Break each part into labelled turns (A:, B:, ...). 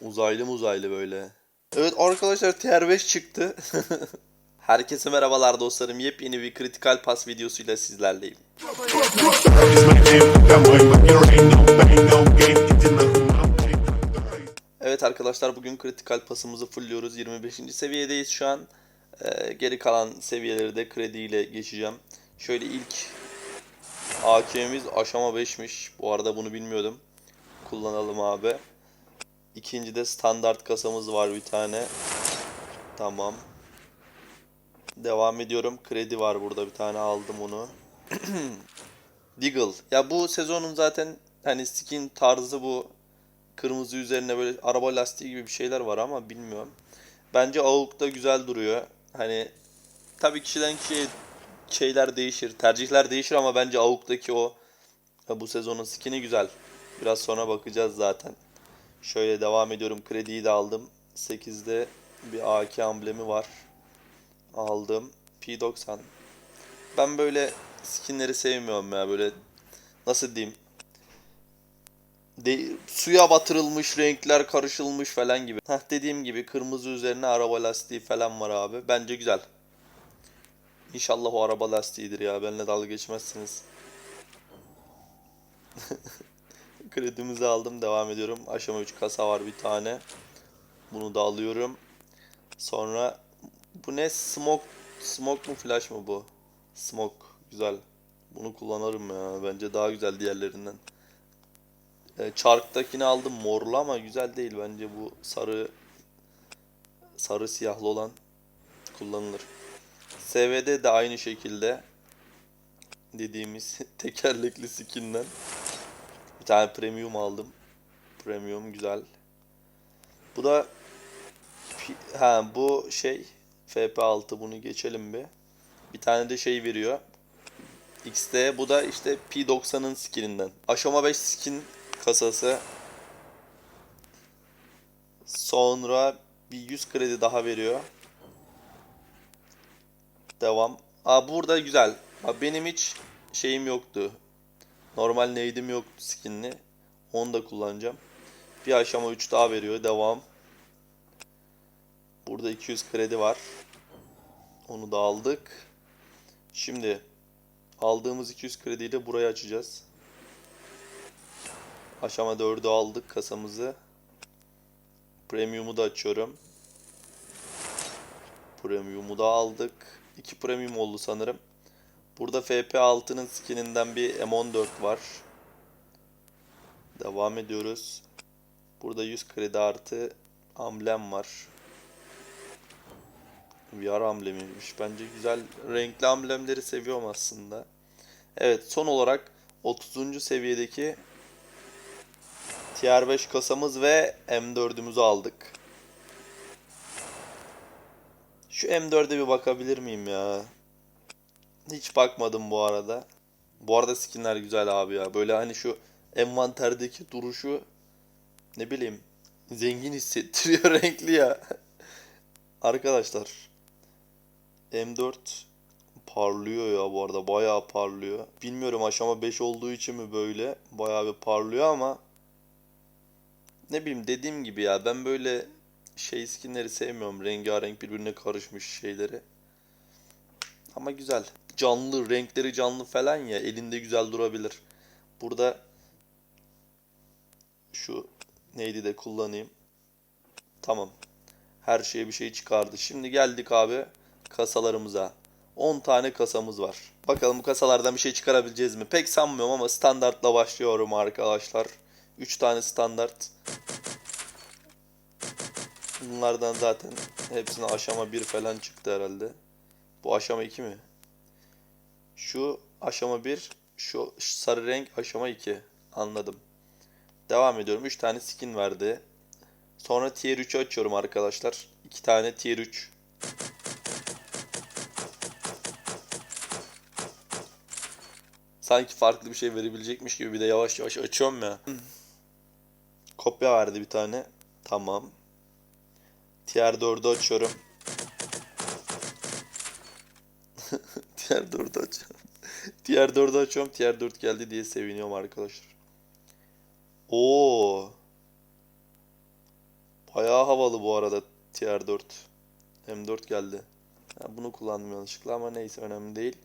A: Uzaylı mı uzaylı böyle. Evet arkadaşlar TR5 çıktı. Herkese merhabalar dostlarım. Yepyeni bir kritikal pas videosuyla sizlerleyim. Evet arkadaşlar bugün kritikal pasımızı fullliyoruz. 25. seviyedeyiz şu an. Ee, geri kalan seviyeleri de krediyle geçeceğim. Şöyle ilk AK'miz aşama 5'miş. Bu arada bunu bilmiyordum. Kullanalım abi. İkinci de standart kasamız var bir tane. Tamam. Devam ediyorum. Kredi var burada bir tane aldım onu. Deagle. Ya bu sezonun zaten hani skin tarzı bu. Kırmızı üzerine böyle araba lastiği gibi bir şeyler var ama bilmiyorum. Bence AUK'ta güzel duruyor. Hani tabii kişiden kişiye şeyler değişir, tercihler değişir ama bence AUK'taki o bu sezonun skin'i güzel. Biraz sonra bakacağız zaten. Şöyle devam ediyorum. Krediyi de aldım. 8'de bir AK amblemi var. Aldım. P90. Ben böyle skinleri sevmiyorum ya böyle nasıl diyeyim de, suya batırılmış renkler karışılmış falan gibi. Heh, dediğim gibi kırmızı üzerine araba lastiği falan var abi. Bence güzel. İnşallah o araba lastiğidir ya. Benimle dalga geçmezsiniz. Kredimizi aldım. Devam ediyorum. Aşama 3 kasa var bir tane. Bunu da alıyorum. Sonra bu ne? Smoke Smoke mu flash mı bu? Smoke. Güzel. Bunu kullanırım ya. Bence daha güzel diğerlerinden. E, Çark'takini aldım morlu ama güzel değil bence bu sarı sarı siyahlı olan kullanılır. SVD de aynı şekilde dediğimiz tekerlekli skinden bir tane premium aldım. Premium güzel. Bu da ha bu şey FP6 bunu geçelim bir. Bir tane de şey veriyor. XD bu da işte P90'ın skininden. Aşama 5 skin kasası. Sonra bir 100 kredi daha veriyor. Devam. Aa burada güzel. Aa, benim hiç şeyim yoktu. Normal neydim yoktu skinli. Onu da kullanacağım. Bir aşama 3 daha veriyor. Devam. Burada 200 kredi var. Onu da aldık. Şimdi aldığımız 200 krediyle burayı açacağız. Aşama 4'ü aldık kasamızı. Premium'u da açıyorum. Premium'u da aldık. 2 premium oldu sanırım. Burada FP6'nın skininden bir M14 var. Devam ediyoruz. Burada 100 kredi artı amblem var. VR amblemiymiş. Bence güzel. Renkli amblemleri seviyorum aslında. Evet son olarak 30. seviyedeki TR5 kasamız ve M4'ümüzü aldık. Şu M4'e bir bakabilir miyim ya? Hiç bakmadım bu arada. Bu arada skinler güzel abi ya. Böyle hani şu envanterdeki duruşu ne bileyim zengin hissettiriyor renkli ya. Arkadaşlar M4 parlıyor ya bu arada bayağı parlıyor. Bilmiyorum aşama 5 olduğu için mi böyle bayağı bir parlıyor ama ne bileyim dediğim gibi ya ben böyle şey skinleri sevmiyorum. Rengarenk birbirine karışmış şeyleri. Ama güzel. Canlı, renkleri canlı falan ya elinde güzel durabilir. Burada şu neydi de kullanayım. Tamam. Her şeye bir şey çıkardı. Şimdi geldik abi kasalarımıza. 10 tane kasamız var. Bakalım bu kasalardan bir şey çıkarabileceğiz mi? Pek sanmıyorum ama standartla başlıyorum arkadaşlar. 3 tane standart. Bunlardan zaten hepsine aşama 1 falan çıktı herhalde. Bu aşama 2 mi? Şu aşama 1, şu sarı renk aşama 2. Anladım. Devam ediyorum. 3 tane skin verdi. Sonra tier 3'ü açıyorum arkadaşlar. 2 tane tier 3. Sanki farklı bir şey verebilecekmiş gibi bir de yavaş yavaş açıyorum ya. Kopya verdi bir tane. Tamam. Tier 4'ü açıyorum. Tier 4'ü açıyorum. Tier 4'ü açıyorum. Tier 4 geldi diye seviniyorum arkadaşlar. Oo. Bayağı havalı bu arada Tier 4. M4 geldi. Ha, bunu kullandım yanlışlıkla ama neyse önemli değil.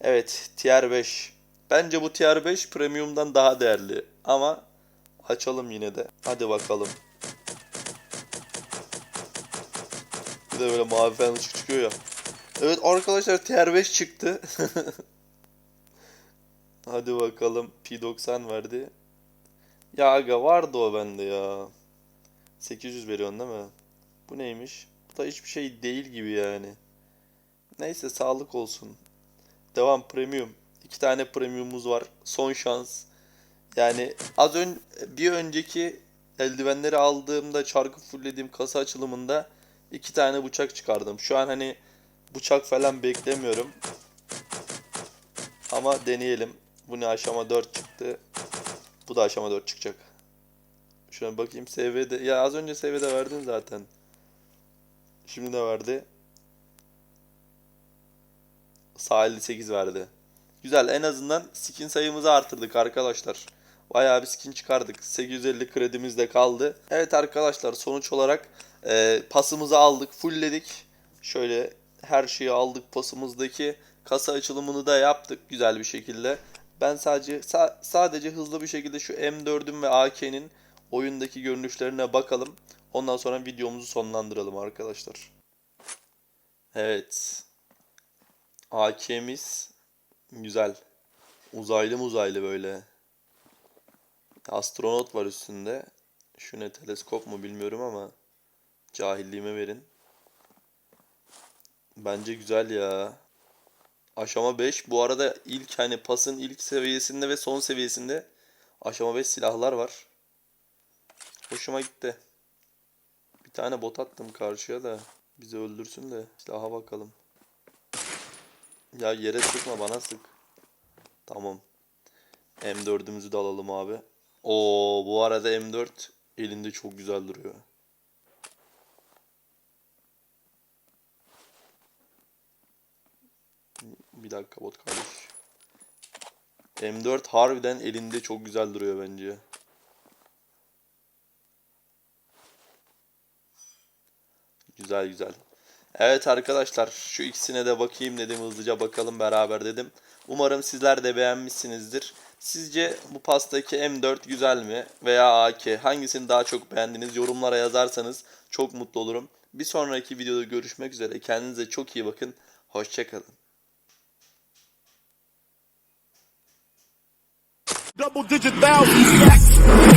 A: Evet Tier 5. Bence bu Tier 5 Premium'dan daha değerli. Ama açalım yine de. Hadi bakalım. Bir de böyle mavi falan ışık çıkıyor ya. Evet arkadaşlar Tier 5 çıktı. Hadi bakalım. P90 verdi. Ya aga vardı o bende ya. 800 veriyorsun değil mi? Bu neymiş? Bu da hiçbir şey değil gibi yani. Neyse sağlık olsun. Devam premium. İki tane premiumumuz var. Son şans. Yani az ön bir önceki eldivenleri aldığımda çarkı fullediğim kasa açılımında iki tane bıçak çıkardım. Şu an hani bıçak falan beklemiyorum. Ama deneyelim. Bu ne aşama 4 çıktı. Bu da aşama 4 çıkacak. Şuna bakayım SV'de. Ya az önce SV'de verdin zaten. Şimdi de verdi. Sağ 58 verdi. Güzel en azından skin sayımızı artırdık arkadaşlar. Bayağı bir skin çıkardık. 850 kredimiz de kaldı. Evet arkadaşlar sonuç olarak e, pasımızı aldık. Fullledik. Şöyle her şeyi aldık pasımızdaki. Kasa açılımını da yaptık güzel bir şekilde. Ben sadece sa- sadece hızlı bir şekilde şu M4'ün ve AK'nin oyundaki görünüşlerine bakalım. Ondan sonra videomuzu sonlandıralım arkadaşlar. Evet. AK'miz güzel. Uzaylı muzaylı böyle. Astronot var üstünde. Şu ne teleskop mu bilmiyorum ama cahilliğime verin. Bence güzel ya. Aşama 5. Bu arada ilk hani pasın ilk seviyesinde ve son seviyesinde aşama 5 silahlar var. Hoşuma gitti. Bir tane bot attım karşıya da bizi öldürsün de silaha bakalım. Ya yere sıkma bana sık. Tamam. M4'ümüzü de alalım abi. Oo bu arada M4 elinde çok güzel duruyor. Bir dakika bot kardeş. M4 harbiden elinde çok güzel duruyor bence. Güzel güzel. Evet arkadaşlar şu ikisine de bakayım dedim hızlıca bakalım beraber dedim. Umarım sizler de beğenmişsinizdir. Sizce bu pastaki M4 güzel mi veya AK hangisini daha çok beğendiniz yorumlara yazarsanız çok mutlu olurum. Bir sonraki videoda görüşmek üzere. Kendinize çok iyi bakın. Hoşçakalın.
B: Double digit thousands.